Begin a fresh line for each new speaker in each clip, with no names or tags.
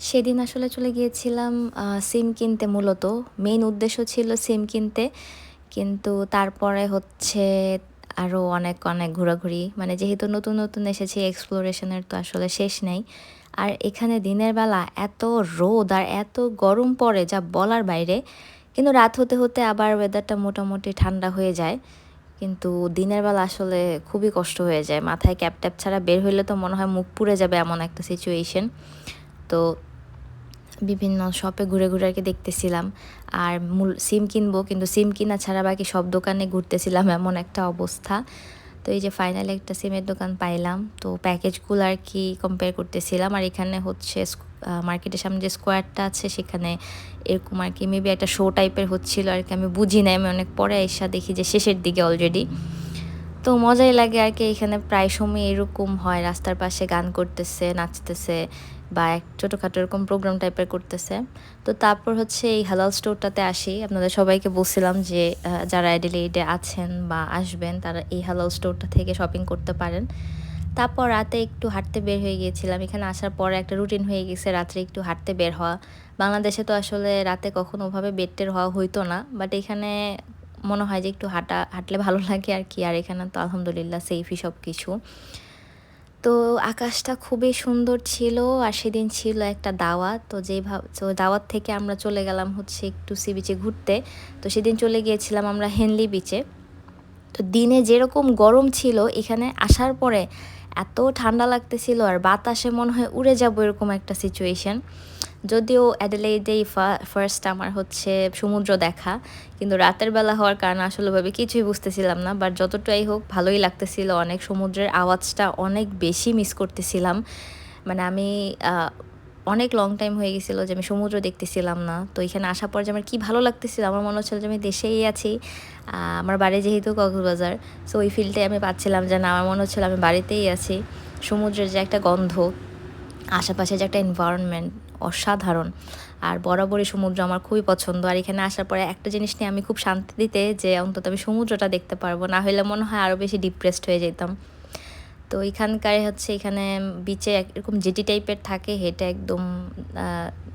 সেদিন আসলে চলে গিয়েছিলাম সিম কিনতে মূলত। মেইন উদ্দেশ্য ছিল সিম কিনতে। কিন্তু তারপরে হচ্ছে আরও অনেক অনেক ঘোরাঘুরি। মানে যেহেতু নতুন নতুন এসেছি এক্সপ্লোরেশনের তো আসলে শেষ নেই। আর এখানে দিনের বেলা এত রোদ আর এত গরম পড়ে, যা বলার বাইরে। কিন্তু রাত হতে হতে আবার ওয়েদারটা মোটামুটি ঠান্ডা হয়ে যায়। কিন্তু দিনের বেলা আসলে খুবই কষ্ট হয়ে যায়। মাথায় ক্যাপ ট্যাপ ছাড়া বের হইলে তো মনে হয় মুখ পুড়ে যাবে এমন একটা সিচুয়েশন তো বিভিন্ন শপে ঘুরে ঘুরে আর কি দেখতেছিলাম। আর মূল সিম কিনবো, কিন্তু সিম কিনা ছাড়া বাকি সব দোকানে ঘুরতেছিলাম এমন একটা অবস্থা। তো এই যে ফাইনালি একটা সিমের দোকান পাইলাম। তো প্যাকেজগুলো আর কি কম্পেয়ার করতেছিলাম। আর এখানে হচ্ছে মার্কেটের সামনে যে স্কোয়ারটা আছে, সেখানে এরকম আর কি মেবি একটা শো টাইপের হচ্ছিল আর কি। আমি বুঝি নাই, আমি অনেক পরে এসা দেখি যে শেষের দিকে অলরেডি তো মজাই লাগে আর কি, এখানে প্রায় সময় এরকম হয়, রাস্তার পাশে গান করতেছে, নাচতেছে বা এক ছোটোখাটো এরকম প্রোগ্রাম টাইপের করতেছে। তো তারপর হচ্ছে এই হালাল স্টোরটাতে আসি। আপনাদের সবাইকে বলছিলাম যে যারা অ্যাডিলেইডে আছেন বা আসবেন, তারা এই হালাল স্টোরটা থেকে শপিং করতে পারেন। তারপর রাতে একটু হাঁটতে বের হয়ে গিয়েছিলাম। এখানে আসার পরে একটা রুটিন হয়ে গেছে, রাত্রে একটু হাঁটতে বের হওয়া। বাংলাদেশে তো আসলে রাতে কখনো ওভাবে বেডটের হওয়া হইতো না বাট এখানে মনে হয় যে একটু হাঁটা, হাঁটলে ভালো লাগে আর কি। আর এখানে তো আলহামদুলিল্লাহ সেফই সব কিছু তো আকাশটা খুবই সুন্দর ছিল আর সেদিন ছিল একটা দাওয়াত তো যেভাবে তো দাওয়াত থেকে আমরা চলে গেলাম হচ্ছে একটু সি বিচে ঘুরতে। তো সেদিন চলে গিয়েছিলাম আমরা হেনলি বিচে তো দিনে যেরকম গরম ছিল, এখানে আসার পরে এত ঠান্ডা লাগতেছিল আর বাতাসে মনে হয় উড়ে যাব এরকম একটা সিচুয়েশন যদিও অ্যাডেলেইডেই ফার্স্ট আমার হচ্ছে সমুদ্র দেখা, কিন্তু রাতের বেলা হওয়ার কারণে আসলেভাবে কিছুই বুঝতেছিলাম না। বাট যতটাই হোক, ভালোই লাগতেছিল। অনেক সমুদ্রের আওয়াজটা অনেক বেশি মিস করতেছিলাম। মানে আমি অনেক লং টাইম হয়ে গেছিল যে আমি সমুদ্র দেখতেছিলাম না। তো এখানে আসার পর যে আমার কী ভালো লাগতেছিল, আমার মনে হচ্ছিল যে আমি দেশেই আছি। আমার বাড়ি যেহেতু কক্সবাজার সো ওই ফিল্ডে আমি পাচ্ছিলাম যে না, আমার মনে হচ্ছিল আমি বাড়িতেই আছি। সমুদ্রের যে একটা গন্ধ, আশেপাশে যে একটা এনভায়রনমেন্ট অসাধারণ। আর বরাবরই সমুদ্র আমার খুবই পছন্দ। আর এখানে আসার পরে একটা জিনিস নিয়ে আমি খুব শান্তি দিতে যে অন্তত আমি সমুদ্রটা দেখতে পারব, না হলে মনে হয় আরও বেশি ডিপ্রেসড হয়ে যেতাম। তো এখানকার হচ্ছে এখানে বিচে এরকম জেটি টাইপের থাকে, হেঁটে একদম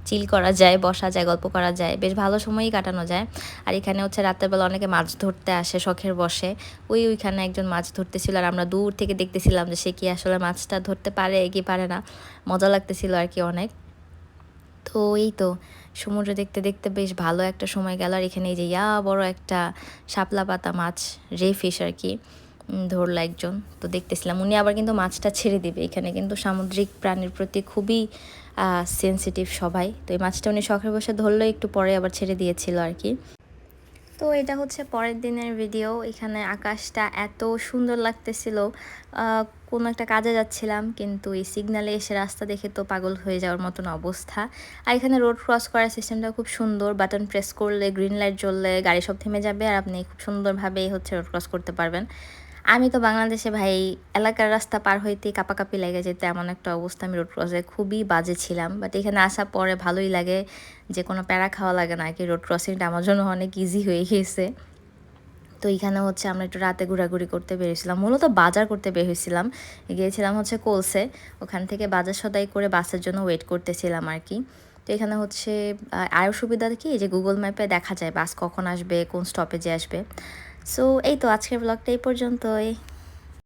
চিল করা যায়, বসা যায়, গল্প করা যায়, বেশ ভালো সময়ই কাটানো যায়। আর এখানে হচ্ছে বেলা অনেকে মাছ ধরতে আসে, শখের বসে। ওই ওইখানে একজন মাছ ধরতেছিল আর আমরা দূর থেকে দেখতেছিলাম যে সে কি আসলে মাছটা ধরতে পারে কি পারে না। মজা লাগতেছিল আর কি অনেক। তো এই তো, সমুদ্র দেখতে দেখতে বেশ ভালো একটা সময় গেল। আর এখানে এই যে ইয়া বড় একটা শাপলা পাতা মাছ, রে ফিশ আর কি। ধরলো একজন। তো দেখতেছিলাম উনি আবার কিন্তু মাছটা ছেড়ে দিবে। এখানে কিন্তু সামুদ্রিক প্রাণীর প্রতি খুবই সেন্সিটিভ সবাই। তো এই মাছটা উনি শখের বসে ধরলো, একটু পরে আবার ছেড়ে দিয়েছিল আর কি তো এটা হচ্ছে পরের দিনের ভিডিও এখানে আকাশটা এত সুন্দর লাগতেছিল। কোনো একটা কাজে যাচ্ছিলাম, কিন্তু এই সিগনালে এসে রাস্তা দেখে তো পাগল হয়ে যাওয়ার মতন অবস্থা। আর এখানে রোড ক্রস করার সিস্টেমটা খুব সুন্দর। বাটন প্রেস করলে গ্রিন লাইট জ্বললে, গাড়ি সব থেমে যাবে। আর আপনি খুব সুন্দরভাবেই হচ্ছে রোড ক্রস করতে পারবেন। আমি তো বাংলাদেশে ভাই এলাকার রাস্তা পার হইতে কাপাকাপি লেগে যেতে, এমন একটা অবস্থা আমি রোড ক্রসে খুবই বাজে ছিলাম। বাট এখানে আসার পরে ভালোই লাগে যে কোনো প্যারা খাওয়া লাগে না কি রোড ক্রসিংটা আমার জন্য অনেক ইজি হয়ে গিয়েছে। তো এখানে হচ্ছে আমরা একটু রাতে ঘোরাঘুরি করতে বেরিয়েছিলাম, মূলত বাজার করতে বের হয়েছিলাম। গিয়েছিলাম হচ্ছে কোলসে, ওখান থেকে বাজার সদাই করে বাসের জন্য ওয়েট করতেছিলাম আর কি। তো এখানে হচ্ছে আরও সুবিধা কি? যে গুগল ম্যাপে দেখা যায় বাস কখন আসবে, কোন স্টপেজে আসবে। সো এই তো আজকের ব্লগটা এই পর্যন্তই।